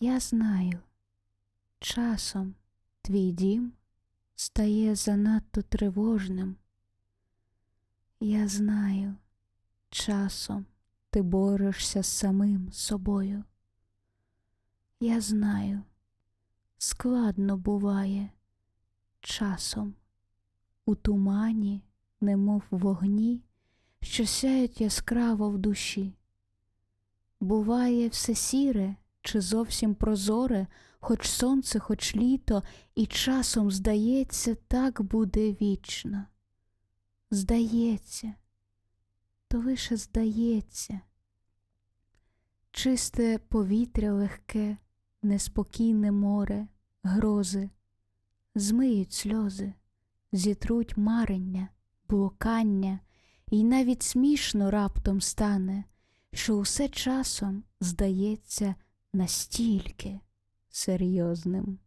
Я знаю, часом твій дім стає занадто тривожним. Я знаю, часом ти борешся з самим собою. Я знаю, складно буває часом у тумані, немов вогні, що сяють яскраво в душі. Буває все сіре чи зовсім прозоре, хоч сонце, хоч літо, і часом, здається, так буде вічно. Здається, то лише здається. Чисте повітря легке, неспокійне море, грози, змиють сльози, зітруть марення, блукання, і навіть смішно раптом стане, що усе часом здається настільки серйозним.